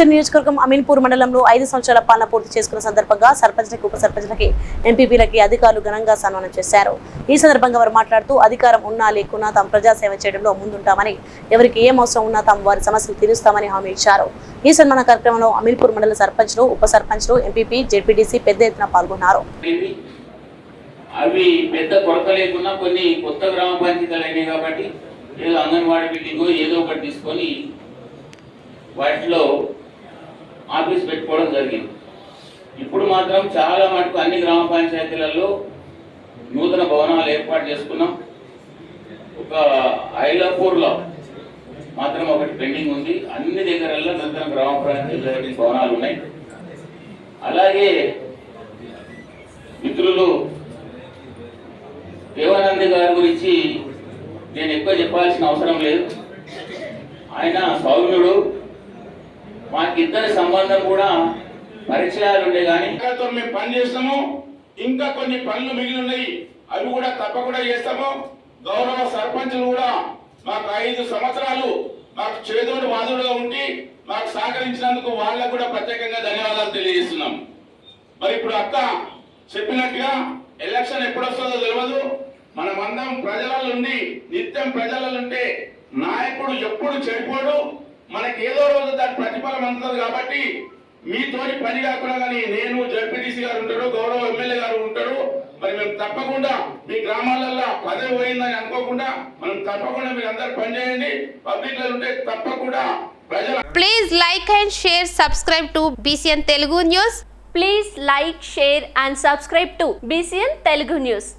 పట్టణ నియోజకవర్గం అమీన్పూర్ మండలంలో ఐదు సంవత్సరాల పాలన పూర్తి చేసుకున్న సందర్భంగా సర్పంచ్లకి ఉప సర్పంచ్లకి ఎంపీపీలకి అధికారులు ఘనంగా సన్మానం చేశారు. ఈ సందర్భంగా వారు మాట్లాడుతూ అధికారం ఉన్నా లేకున్నా తాము ప్రజాసేవ చేయడంలో ముందుంటామని ఎవరికి ఏం అవసరం ఉన్నా తాము వారి సమస్యలు తీరుస్తామని హామీ ఇచ్చారు. ఈ సన్మాన కార్యక్రమంలో అమీన్పూర్ మండల సర్పంచ్లు ఉప సర్పంచ్లు ఎంపీపీ జెడ్పీటీసీ పెద్ద ఎత్తున పాల్గొన్నారు. అవి పెద్ద కొరత లేకుండా కొన్ని కొత్త గ్రామ పంచాయతీలు అయినాయి కాబట్టి ఏదో అంగన్వాడీ బిల్డింగ్ ఏదో ఒకటి తీసుకొని వాటిలో ఆఫీస్ పెట్టుకోవడం జరిగింది. ఇప్పుడు మాత్రం చాలా మటుకు అన్ని గ్రామ పంచాయతీలలో నూతన భవనాలు ఏర్పాటు చేసుకున్నాం. ఒక ఐలాపూర్లో మాత్రం ఒకటి పెండింగ్ ఉంది. అన్ని దగ్గరల్లో నూతన గ్రామ పంచాయతీ భవనాలు ఉన్నాయి. అలాగే మిత్రులు దేవానంద గారి గురించి నేను ఎక్కువ చెప్పాల్సిన అవసరం లేదు. ఆయన సౌమ్యుడు. మాకిద్దరి సంబంధం కూడా పరిచయాలు ఉండే కానీ తో మేము పని చేస్తాము. ఇంకా కొన్ని పనులు మిగిలి ఉన్నాయి. అవి కూడా తప్పకుండా చేస్తాము. గౌరవ సర్పంచులు కూడా మాకు ఐదు సంవత్సరాలు మాకు చేదోడు వాదుడుగా ఉండి మాకు సహకరించినందుకు వాళ్ళకు కూడా ప్రత్యేకంగా ధన్యవాదాలు తెలియజేస్తున్నాం. మరి ఇప్పుడు అక్క చెప్పినట్టుగా ఎలక్షన్ ఎప్పుడు వస్తుందో తెలియదు మనమందరం ప్రజలలో ఉండి నిత్యం ప్రజలలో ఉంటే నాయకుడు ఎప్పుడు చెడిపోడు. మనకి ఏదో రోజు దాని ప్రతిఫలం అందుతుంది కాబట్టి మీతోని పని కాకుండా కానీ నేను జడ్పీటీసీ గారు ఉంటారు గౌరవ ఎమ్మెల్యే గారు ఉంటారు. మరి మేము తప్పకుండా మీ గ్రామాలలో పదవి పోయిందని అనుకోకుండా మనం తప్పకుండా మీరు అందరు పనిచేయండి పబ్లిక్ ఉంటే తప్పకుండా please like and share subscribe to BCN Telugu news please like share and subscribe to BCN Telugu news